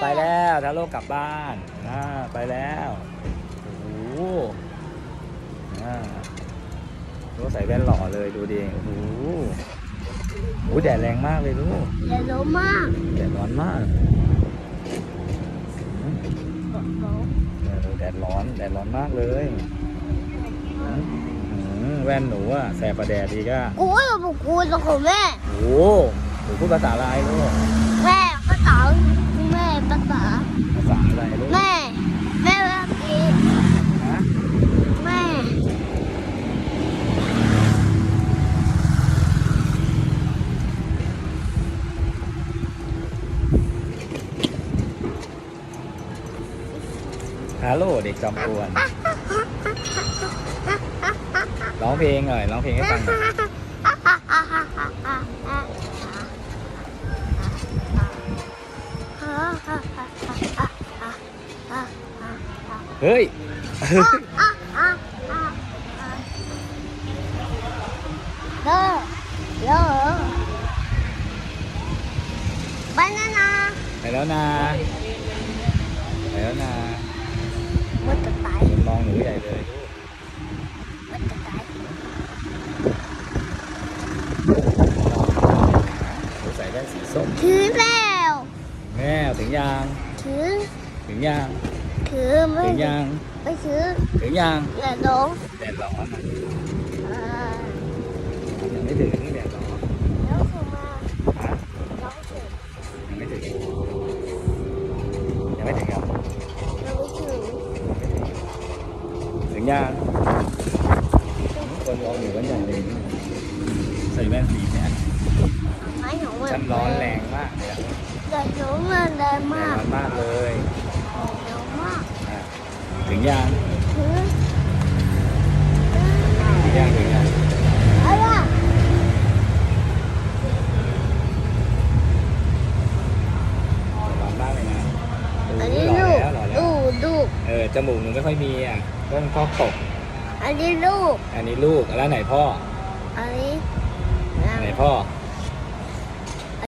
ไปแล้วทาโร่กลับบ้านอ่าไปแล้วโอ้โหอ่าลูกใส่แว่นหล่อเลยดูดิโอ้โหโอ้ยแดดแรงมากเลยลูกอย่ารู้มากแดดร้อนมากโอ้โหเออแดดร้อนแดดร้อนมากเลยอืมอืมแว่นหนูอะแสบประแดดอีกอะกูก็จะบอกกูจะของแม่โอ้โหหนูพูดภาษาอะไรลูกแม่ภาษาแม่ ภาษาภาษาอะไรลูกแม่ แม่เมื่อกี้ฮะแม่ ฮัลโหลเด็กจอมกวนร้องเพลงหน่อยร้องเพลงให้ฟังหน่อย เฮ้ยเด้อเด้อไปนะนะไปแล้วนะ ไปแล้วนะมันจะตายมันมองหนูใหญ่เลยลูกมันจะตายหนูใส่แว่นสีส้มถือ แล้วแม่ถึงยาง ถือ ถึงยาง ถือไม่ถึงยาง ไม่ถือถึงยางอย่าลงแดดร้อนอะเอ่อยังไม่ถึงแดดร้อนแล้วคือมาฮะร้องเสียงยังไม่ถึงยังไม่ถึงครับเราไม่ถึงถึงยางคนมองอยู่กันอย่างหนึ่งใส่แว่นสีเนี่ยไม้ของมันฉันร้อนแรงมากเลย อะแต่หนูมันแรงแดมากดร้อนมากเลยเร็วมากอะถึงยางถึงยางถึงยางอะไรร้อนมากเลยนะอันนี้หล่ลูอกแล้วหล่อแล้วลูกลูกเออจมูกหนูไม่ค่อยมีอะต้องพ่อตกอันนี้ลูกอันนี้ลูกแล้วไหนพ่ออันนี้ไหนพ่อ